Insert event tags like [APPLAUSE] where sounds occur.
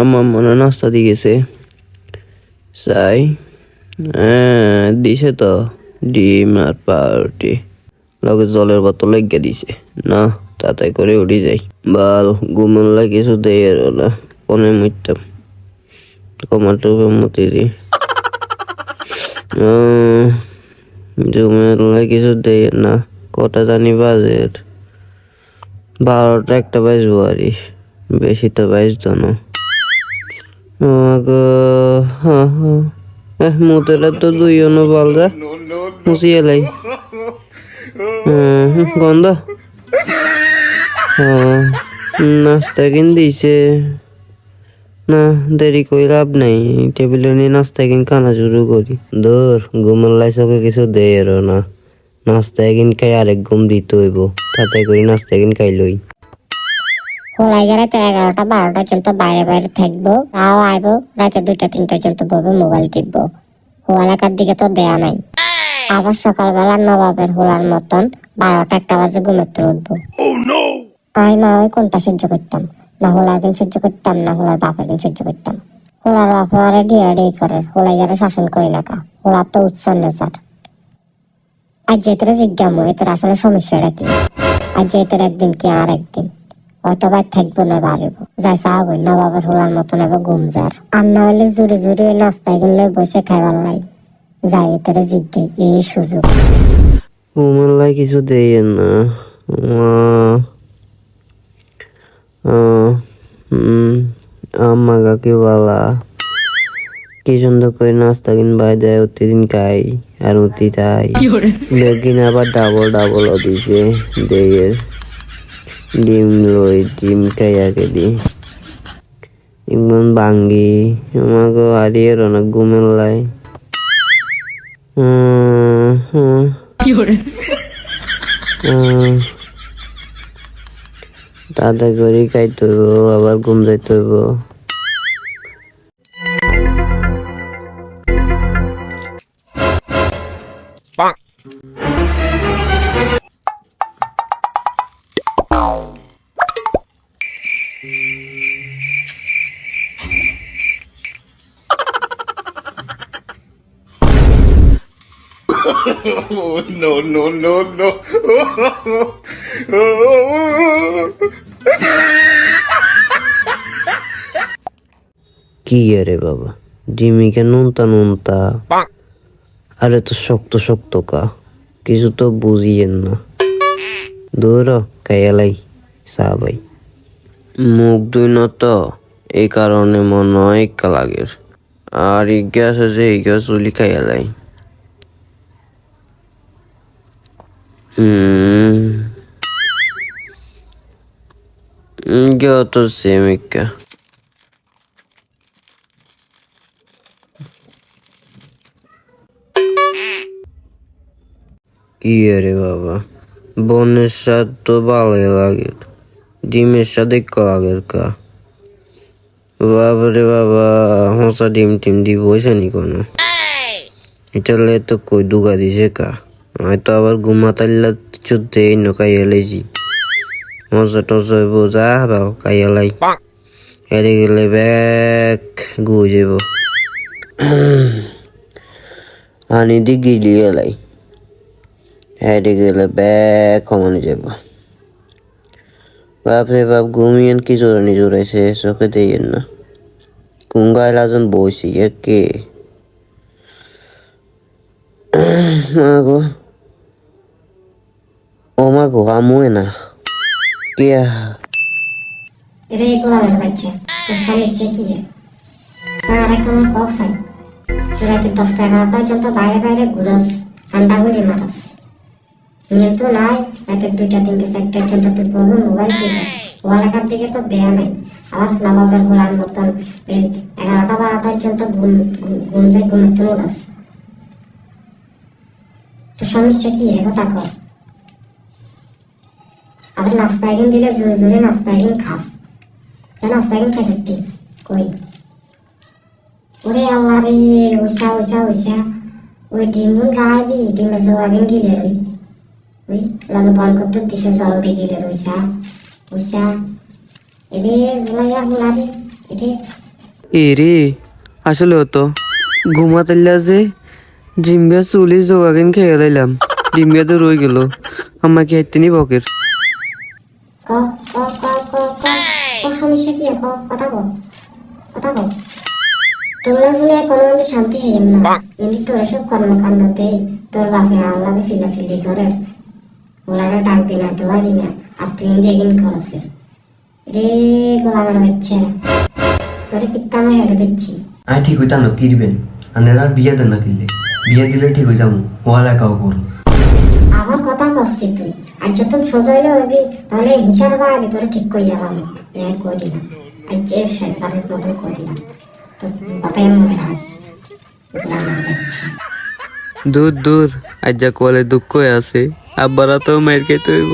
আমার মনে নাস্তা দিয়ে গেছে। চাই। হ্যাঁ দিছে তো। ডিম আর পাউরুটি। লগে জলের বোতল লেগে দিছে। না তাতে করে উঠি যাই। বাল ঘুমন লাগে কিছু দেয় আর না। কোনে মুইতাম কমাটো মতি দি। ঘুমের লাগে দেয় না। কটা জানি বাজের বারোটা একটা বাজবো আরই। বেশি তো বাইশ জন। মুতেলে তো দুই অন্য বল যা। মুছিয়ে লাই গন্ধ। হ্যাঁ, নাস্তা কিন দিছে। না দেরি কই লাভ নাই। টেবিলে নিয়ে নাস্তা কিন খানা শুরু করি। দূর ঘুমার লাই সবে কিছু দেয় না। নাস্তা কিন খাই আরেক ঘুম দিতে হইব। তাতে করি নাস্তা কিন খাই লই। হোলাই গেলে তো এগারোটা বারোটা পর্যন্ত বাইরে বাইরে থাকব। তাও আইবো রাতে দুইটা তিনটা পর্যন্ত বলবে মোবাইল টিপবো। হোয়ালাকার দিকে তো দেয়া নাই। আবার সকালবেলা নবাবের হোলার মতন বারোটা একটা বাজে ঘুমের তো উঠবো। আমি মা ওই কোনটা সহ্য করতাম? না হোলার দিন সহ্য করতাম না হোলার বাপের দিন সহ্য করতাম। হোলার বাপ আমারে ডিয়া ডিই করে হোলাই যারা শাসন করি না কা। হোলার তো উৎসন্ন নেচার আর যেতে জিজ্ঞামো এদের আসলে সমস্যাটা কি? আর যেতে একদিন কি আর একদিন? হয়তো বা থাকব না বাড়িব। যাই চাও না বাবার হোলার মতন এবার ঘুম যার। আর না হলে জোরে জোরে নাস্তায় গেলে বসে খাইবার লাই। যাই এদের জিজ্ঞে এই সুযোগ। ঘুমার লাই কিছু দেয় না। আম্মা কাকি বালা। কি সুন্দর করে নাস্তা কিন বাই দেয় প্রতিদিন খাই আর অতি তাই। কিনা আবার ডাবল ডাবল দিছে দেয়ের ডিম লই ডিম খাই আগে দি ইমন বাঙ্গি আমাকে হারিয়ে অনেক ঘুমের লাই। তাতে করে? খাইতে আবার ঘুম যাইতে হইব। [LAUGHS] no, no, no, no. কি আরে বাবা? ডিমিকে নুনতা নুনতা। আরে তো শক্ত শক্ত কা। কিছু তো বুঝিয়েন না। দূর কায়ালাই চা ভাই। মুখ দুই না তো। এই কারণে মনে হয় ইক্কা লাগের। আর ইজ্ঞা আছে যে ইজ্ঞা চুলি খাইয়ালাই ইজ্ঞা তো সেম ইজ্ঞা কি রে বাবা বনের স্বাদ তো ভালোই লাগে ডিমের স্বাদ একটু লাগের কা বাবারে বাবা হোসা ডিম টিম দি বইছে নি কোনো এটা তো কই দুগা দিছে কা হয়তো আবার ঘুমাতাইলা চুদ্দে ন কাইয়ালেজি মজা টজা হইব যা বাও কাইয়ালাই হেরে গেলে ব্যাক গুয়ে যাব আনি দি গিলি এলাই হেঁটে গেলে ব্যাগ কমানো যাব বাপরে বাপ ঘুমিয়েন কি জোরানি জোরাইছে চোখে দিয়েন না। কুঙ্গাই লাজন বসি কে মাগো। ও মাগো আমুয়ে না কে রে গোলামের বাচ্চা তোর সারা কোনো কসাই রাতে দশটা এগারোটা পর্যন্ত বাইরে বাইরে ঘুরস আন্ডা গুলি মারস কিন্তু নাই রাতে দুইটা তিনটে চারটে পর্যন্ত তুই বলব মোবাইল টিপস ওয়ালাকার দিকে তো দেয়া নাই আবার নবাবের হোলার মতন এগারোটা বারোটা পর্যন্ত ঘুম যায় ঘুমের তো উঠস তো সমস্যা কি কথা কর আবার নাস্তা একদিন দিলে জোরে জোরে নাস্তা খাস। সে নাস্তা খাই সত্যি কই? ওরে আল্লাহ রে, ওইসা ওইসা ওইসা। ওই ডিমুন রায় দি, ডিমে সব গিলে রই। ওই লাগে বল করতে জল দিয়ে গিলে রইসা ওইসা এরে জুলাইয়া হুলাবি এরে। এ আসলে হতো ঘুমাতাইলা যে জিমগা চুলি জোগাগিন খেয়ে লাইলাম ডিমগা তো রয়ে গেল, আমাকে হাইতেনি বকের। ক ক ক ক কথা তোমরা কোনো মধ্যে শান্তি হইম না কিন্তু তোর এসব কর্মকাণ্ডতে তোর বাপে আল্লাহকে সিলা সিলি করে ওলারে ডাক দি না দোয়া দি না আর তুই ইন্দি এগিন করসের রে গোলামের বাচ্চা তোরে কিত্তা হেঁটে দিচ্ছি আমি ঠিক হইতাম না কিরবেন আর বিয়ে দেন না কিনলে বিয়ে দিলে ঠিক হয়ে যাব ওয়ালা কাউ করুন করছিস তুই আর যতন সোজা হইলে হইবি, তাহলে হিসার বা আগে তোরে ঠিক করে যাবাম এই কই দিলাম আর যে শেষবারের মতো করে দিলাম তো কথাই মনে রাস দূর দূর। আজ যা কলে দুঃখ আছে, আব্বারা তো মায়ের হইব।